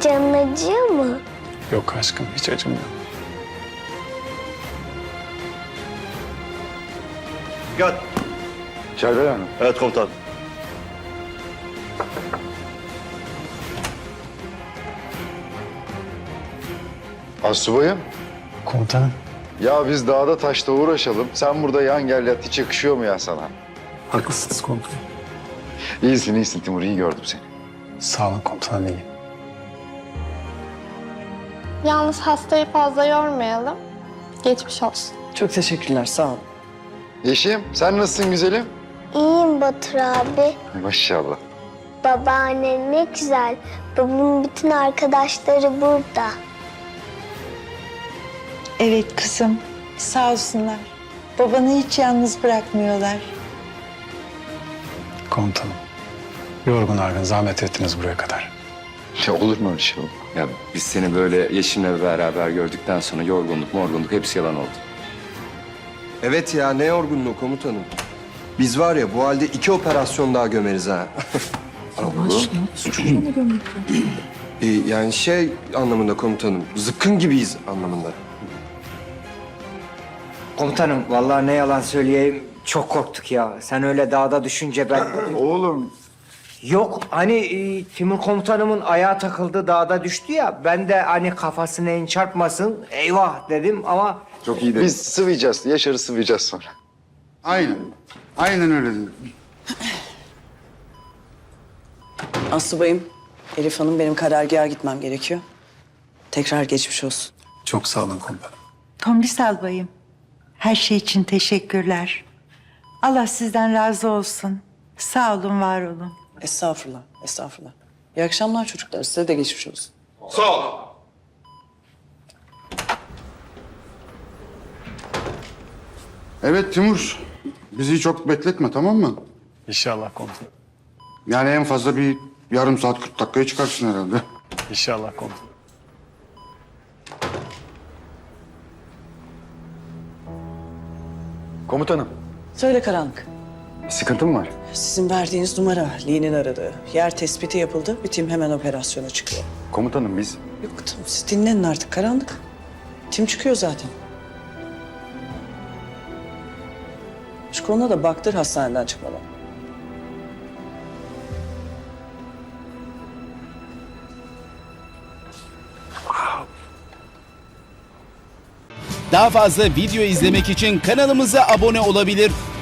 Canın acıyor mu? Yok aşkım hiç acımıyor. Gel. Çağrı Hanım. Evet komutanım. Asubayım. Komutanım. Ya biz dağda taşta uğraşalım. Sen burada yan gel yat hiç yakışıyor mu ya sana? Haklısınız komutanım. İyisin iyisin Timur iyi gördüm seni. Sağ olun komutanım iyi. Yalnız hastayı fazla yormayalım. Geçmiş olsun. Çok teşekkürler, sağ olun. Yeşim sen nasılsın güzelim? İyiyim Batur abi. Maşallah. Babaannen ne güzel. Babamın bütün arkadaşları burada. Evet kızım, sağ olsunlar. Babanı hiç yalnız bırakmıyorlar. Komutanım. Yorgun argın zahmet ettiniz buraya kadar. Ya olur mu öyle şey oğlum? Ya biz seni böyle Yeşim'le beraber gördükten sonra yorgunluk morgunluk hepsi yalan oldu. Evet ya ne yorgunluğu komutanım. Biz var ya bu halde iki operasyon daha gömeriz ha. Ee, yani şey anlamında komutanım, zıpkın gibiyiz anlamında. Komutanım vallahi ne yalan söyleyeyim çok korktuk ya. Sen öyle dağda düşünce ben... Oğlum Yok hani e, Timur komutanımın ayağı takıldı dağda düştü ya. Ben de hani kafasına en çarpmasın eyvah dedim ama... çok iyi Biz sıvayacağız. Yaşar'ı sıvayacağız sonra. Aynen. Aynen öyle dedim. Asubayım, Elif Hanım benim karargaha gitmem gerekiyor. Tekrar geçmiş olsun. Çok sağ olun komutanım. Tomris albayım, her şey için teşekkürler. Allah sizden razı olsun. Sağ olun, var olun. Estağfurullah, estağfurullah. İyi akşamlar çocuklar, size de geçmiş olsun. Evet Timur. Bizi çok bekletme tamam mı? İnşallah komutanım. Yani en fazla bir yarım saat 40 dakikaya çıkarsın herhalde. İnşallah komutanım. Komutanım. Söyle karanlık. Bir sıkıntı mı var? Sizin verdiğiniz numara, Lee'nin aradığı. Yer tespiti yapıldı, bir tim hemen operasyona çıkıyor. Komutanım biz Yok tamam, siz dinlenin artık karanlık. Tim çıkıyor zaten. Şu konuda da baktır hastaneden çıkmadan. Daha fazla video izlemek için kanalımıza abone olabilir.